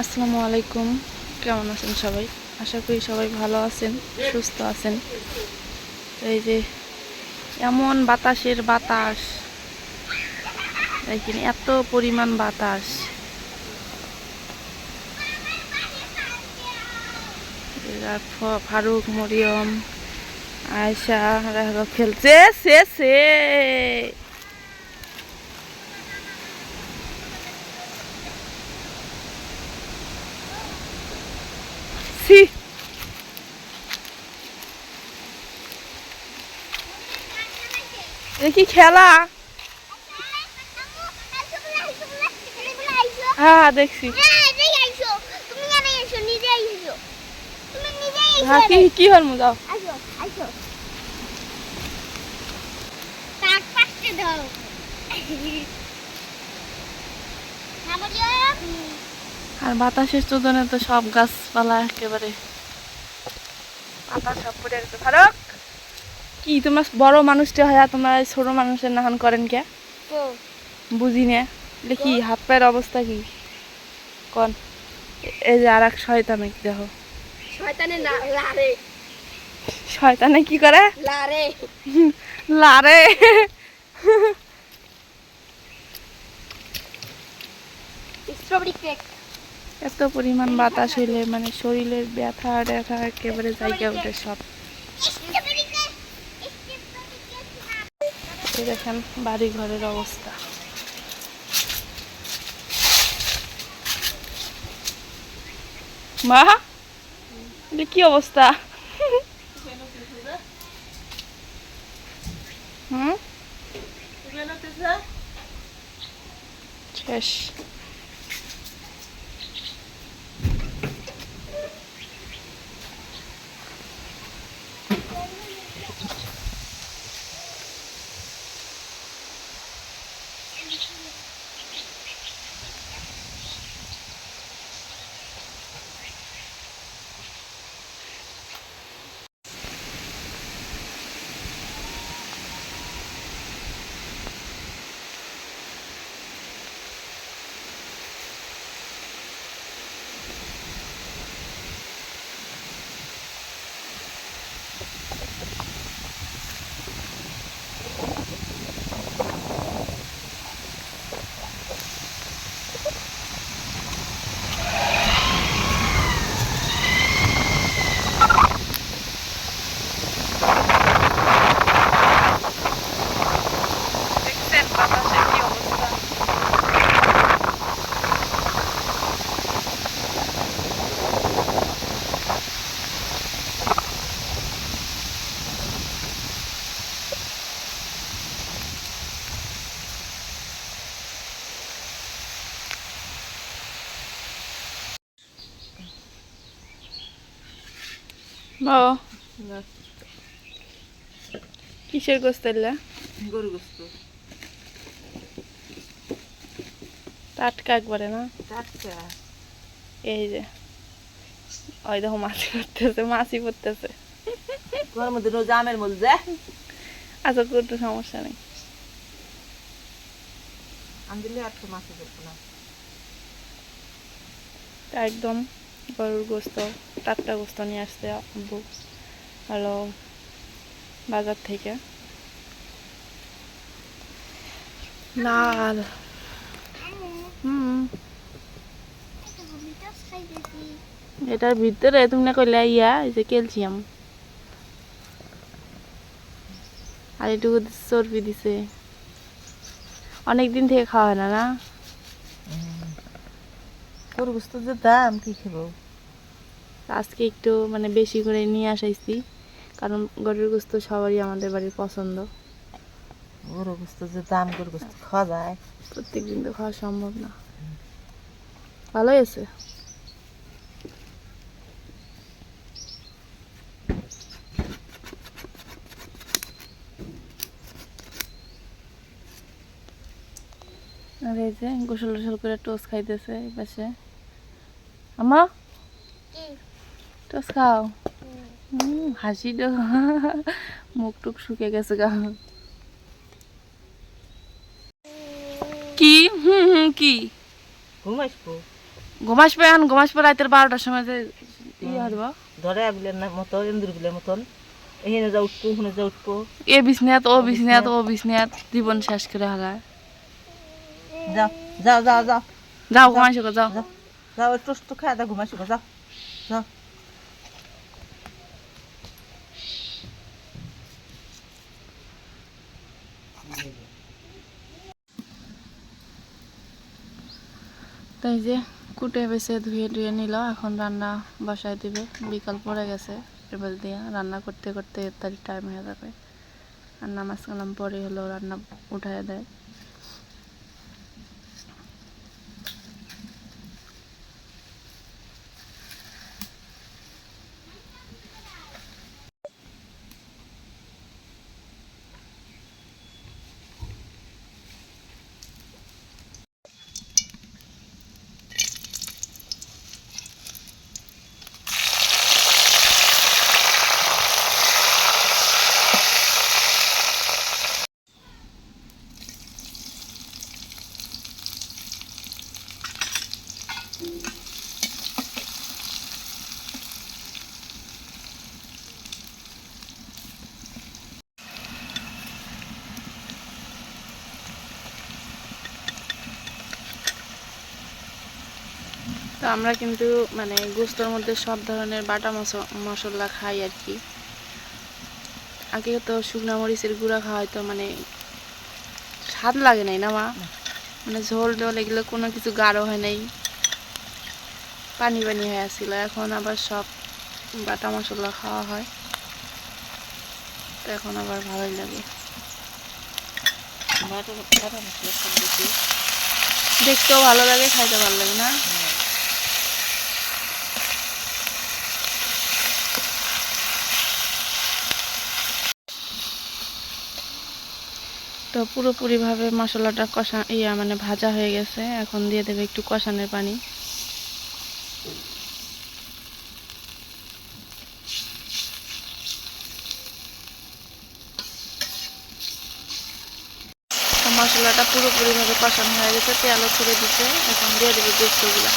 আসসালামু আলাইকুম। কেমন আছেন সবাই? আশা করি সবাই ভালো আছেন, সুস্থ আছেন। এই যে এমন বাতাসের বাতাস। দেখেন, এত পরিমাণ বাতাস। ফারুক, মরিয়ম। আয়সা এরা খেলছে। সে সে। সি কি খেলা? হ্যাঁ দেখছি। হ্যাঁ কি কি হল মু যাও আর বাতাসের চোদনে তো সব গাছপালা একেবারে। পাতা সব পড়ে গেছে। ফারুক! কি তোমরা বড় মানুষটা হয় তোমরা ছোট মানুষের নাহান করেন কে? বুঝি না। দেখি হাত পায়ের অবস্থা কি? কন। এই যে আর এক শয়তান দেখো? শয়তানে লারে। শয়তানে কি করে? লারে। লারে! স্ট্রবেরি কেক এত পরিমাণ বাতাস হইলে মানে শরীরের ব্যথা ট্যাথা একেবারে জায়গা উঠে সব দেখেন বাড়ি ঘরের অবস্থা মা কি অবস্থা হুম শেষ দেখছেন বাতাসের কি অবস্থা বাবা কিসের গোস্ত গরু গোস্ত। টাটকা একবারে না? টাটকা। এই যে। ওই দেখো মাছি পড়তেছে মাছি পড়তেছে। তোমার মধ্যে রোজ আমের মধ্যে যায় আচ্ছা কোনো সমস্যা নেই। আমি দিলে আর মাছে না। একদম। গরুর গোস্ত টাটকা গোস্ত নিয়ে আসতে আব্বু। হলো বাজার থেকে। লাল হুম এটার ভিতরে তুমি না কইলে ইয়া এই যে ক্যালসিয়াম। আর এটুকু চর্বি দিছে। অনেক দিন থেকে খাওয়া হয় না না? গরু গোস্ত যে দাম কি খাব? আজকে একটু মানে বেশি করে নিয়ে আসাইছি কারণ গরুর গোস্ত সবারই আমাদের বাড়ির পছন্দ। গরু গোস্ত যে দাম গরু গোস্ত খাওয়া যায়। প্রত্যেক দিন তো খাওয়া সম্ভব না। ভালোই আছে। আর এই যে গোসল টোসল করে টোস্ট খাইতেছে এই পাশে। আমা টোস্ট খাও। হুম, হাসি মুখ টুক শুকে গেছে গা। কি? হুম হুম কি? ঘুম আসব ঘুমাসবে এখন ঘুমাসবে রাতের বারোটার সময় যে ইয়ে হইব। ধরে আবিলের না মতো ইন্দুর বিলের মতন। এখানে যা উঠবো ওখানে যা উঠবো এ বিছনাত ও বিছনাত ও বিছনাত। জীবন শেষ করে হারায় যাও যাও যাও যাও যাও ঘুমাইছো যাও। যাও খায় তাই যে কুটে বেছে ধুয়ে ধুয়ে নিল, এখন রান্না বসায় দিবে। বিকাল পড়ে গেছে, এবার দিয়ে রান্না করতে করতে তার টাইম হয়ে যাবে। আর নামাজ কালাম পরে হলো রান্না উঠায় দেয়। তো আমরা কিন্তু মানে গোস্তর মধ্যে সব ধরনের বাটা মশ- মশলা খাই আর কি। আগে তো শুকনা মরিচের গুঁড়া খাওয়া হয়তো মানে স্বাদ লাগে নাই না মা? মানে ঝোল টোল এগুলো কোনো কিছু গাঢ় হয় নাই। পানি পানি হয়ে আসছিল এখন আবার সব বাটা মশলা খাওয়া হয়। তো এখন আবার ভালোই লাগে। দেখতেও ভালো লাগে খাইতে ভালো লাগে না? তো পুরোপুরিভাবে মশলাটা কষা, ইয়া মানে ভাজা হয়ে গেছে। এখন দিয়ে দেবে একটু কষানোর পানি। মশলাটা পুরোপুরিভাবে কষানো হয়ে গেছে, তেলও ছেড়ে দিচ্ছে এখন দিয়ে দেবে গোস্তগুলো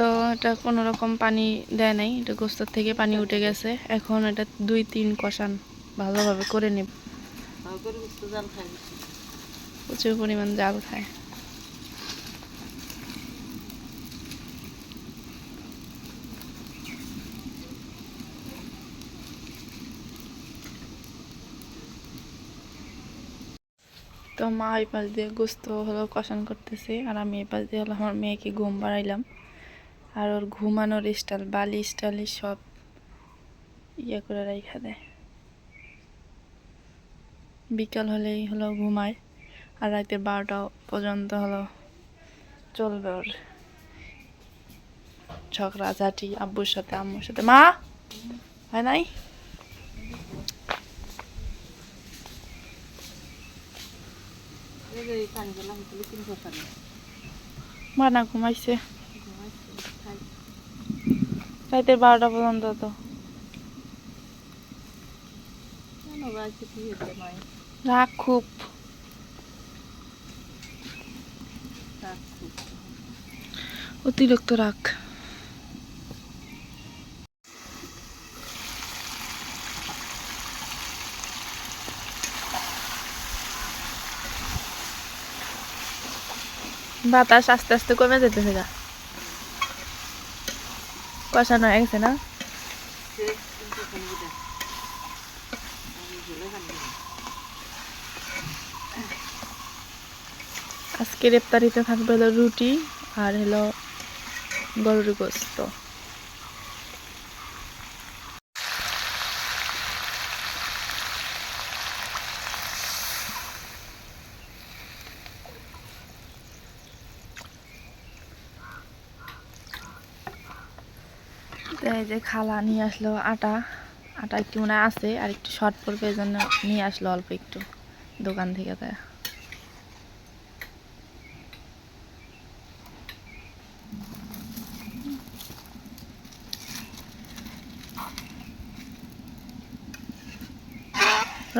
তো এটা কোনো রকম পানি দেয় নাই, এটা গোস্তর থেকে পানি উঠে গেছে। এখন এটা দুই তিন কষান ভালোভাবে করে নেব। প্রচুর পরিমাণ জাল খায়। তো মা এই পাশ দিয়ে গোস্ত হলো কষান করতেছে, আর আমি এই পাশ দিয়ে হলো আমার মেয়েকে ঘুম বাড়াইলাম। আর ওর ঘুমানোর স্টাইল, বালি স্টাইল সব ইয়ে করে রাইখা দেয়। বিকাল হলেই হলো ঘুমায় আর রাতে বারোটা পর্যন্ত হলো চলবে ওর ঝগড়া, ঝাঁটি, আব্বুর সাথে, আম্মুর সাথে। মা, হয় নাই? এই যে এই পানিগুলো আমি তুলে কিনবো পানি মা না ঘুমাইছে। রাতে বারোটা পর্যন্ত তো। রাগ খুব। অতিরিক্ত রাগ বাতাস আস্তে আস্তে কমে যেতেছে গা। কষানো হয়ে গেছে না আজকে রেপ্তারিতে থাকবে হলো রুটি আর হলো গরুর গোস্ত এই যে খালা নিয়ে আসলো আটা। আটা একটু মনে আছে, আর একটু শর্ট পড়বে এই জন্য নিয়ে আসলো অল্প একটু দোকান থেকে তাই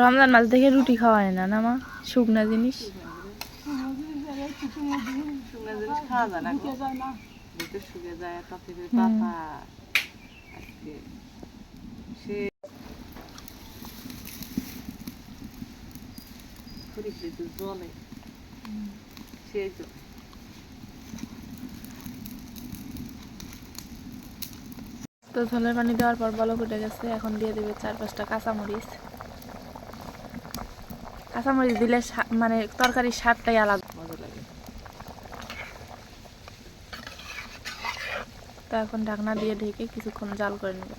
রমজান মাস দেখে রুটি খাওয়া হয় না না মা? শুকনা জিনিস? খাওয়া যায় না যায় পাতা। সে খরিফে তো জলে সেই জল তো ঝোলের পানি দেওয়ার পর বলক উঠে গেছে, এখন দিয়ে দেবে চার পাঁচটা কাঁচামরিচ। কাঁচামরিচ দিলে মানে তরকারির স্বাদটাই আলাদা মজা লাগে তো এখন ঢাকনা দিয়ে ঢেকে কিছুক্ষণ জাল করে নেবে।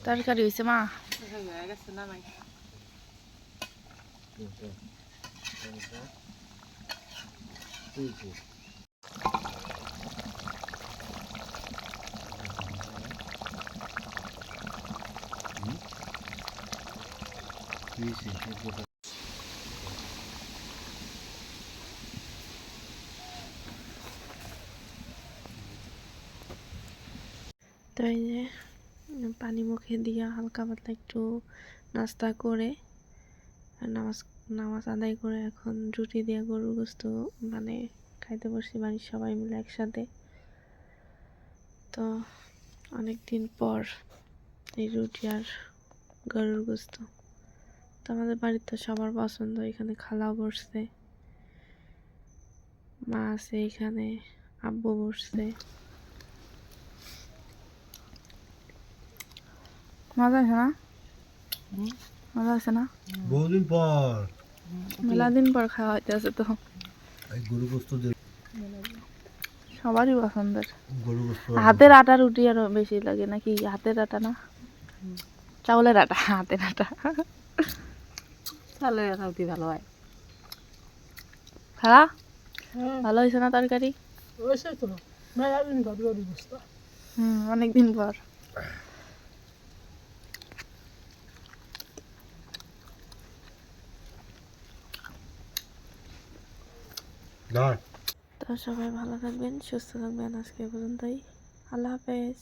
তরকারি হয়েছে মা হয়ে গেছে না নাই তো এই যে, পানি মুখে দিয়ে হালকা পাতলা একটু নাস্তা করে নামাজ নামাজ আদায় করে এখন রুটি দিয়ে গরুর গোস্ত মানে খাইতে বসছি বাড়ির সবাই মিলে একসাথে। তো অনেক দিন পর এই রুটি আর গরুর গোস্ত। তো আমাদের বাড়ির তো সবার পছন্দ, এখানে খালাও বসছে, মা আছে এখানে, আব্বু বসছে। মজা আছে না মজা আছে না? বহুদিন পর। মেলা দিন পর খাওয়া হইতেছে তো। এই গরু গোস্ত সবারই পছন্দের। গরু গোস্ত। হাতের আটা রুটি আরও বেশি লাগে নাকি হাতের আটা না? চাউলের আটা হাতের আটা। তাহলে খাওয়াতে ভালো হয়। খালা? ভালো হয়েছে না তরকারি? হুম অনেকদিন পর। তো সবাই ভালো থাকবেন সুস্থ থাকবেন আজকে পর্যন্তই। আল্লাহ হাফেজ।